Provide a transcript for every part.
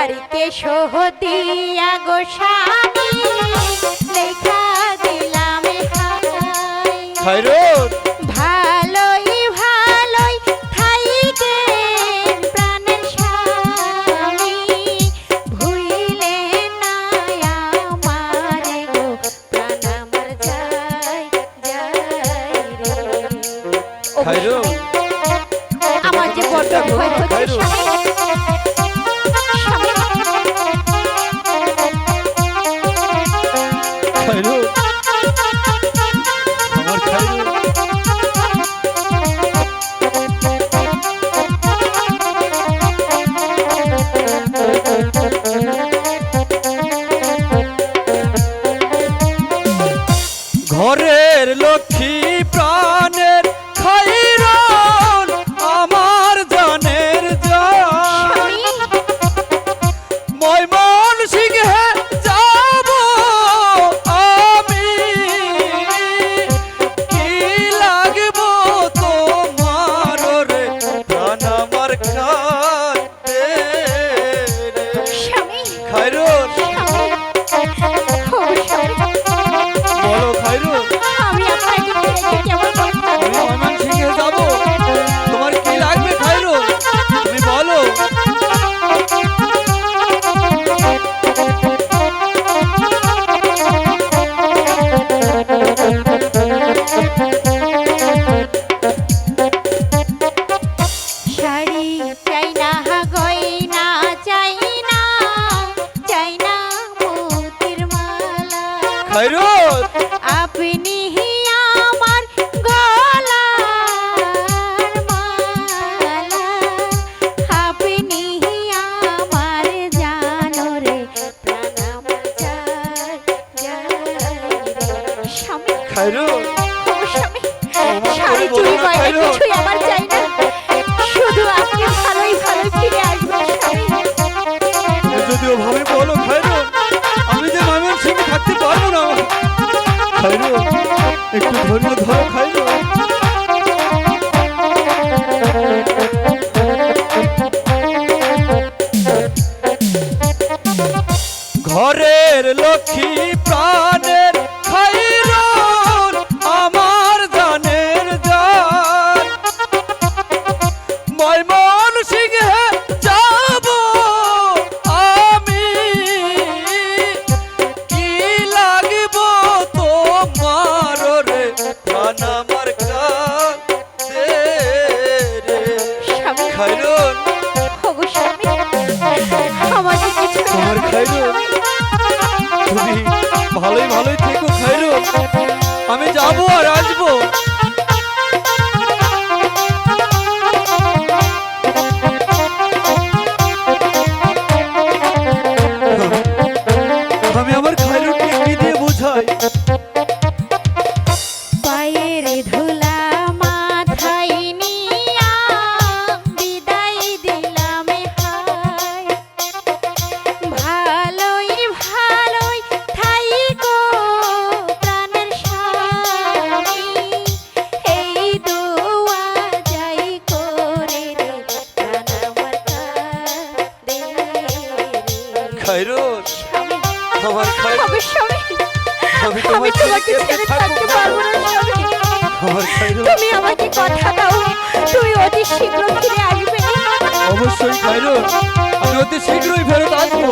যারকে সহদিয়া গো স্বামী লেখা দিলাম খাইরুল ভালোই ভালোই থাইকে প্রাণের স্বামী ভুইলে না আমারে গো প্রাণ আমার যায় যায় রে। খাইরুল আমার যে বড্ড ভয় হচ্ছে স্বামী খাইরুল আপনি আমার মালা। আপনি আমার জানো রে স্বামী। খাইরুল স্বামী। শাড়ি চুরি বলো পারব একটু ধৈর্য ধরো খাইরুল ঘরের লক্ষ্মী প্রাণের খাইরুল আমার জানের জান ময়মন তুমি ভালোই ভালোই থেকো খাইরুল আমি যাব আর আসব। স্বামী, আমার স্বামী আমি তোমাকে ছেড়ে থাকতে পারব না আমার খাইরুল তুমি আমাকে কথা দাও তুমি অতি শীঘ্র ফিরে আসবে। অবশ্যই খাইরুল আমি অতি শীঘ্রই ফেরত আসব।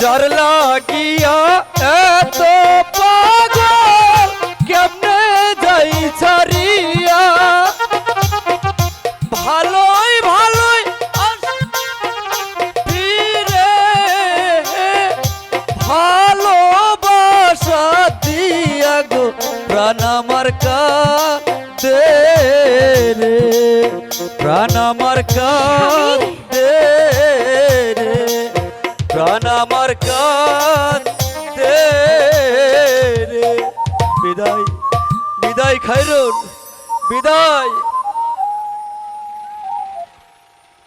যার লাগিয়া এত পাগল, কেমনে যাই ছাড়িয়া? ভালোই ভালোই ফিরে ভালোবাসা দিয়া গো, প্রাণ আমার কাঁদে রে রে প্রাণ আমার কান বিদায় বিদায় খাইরুন বিদায়।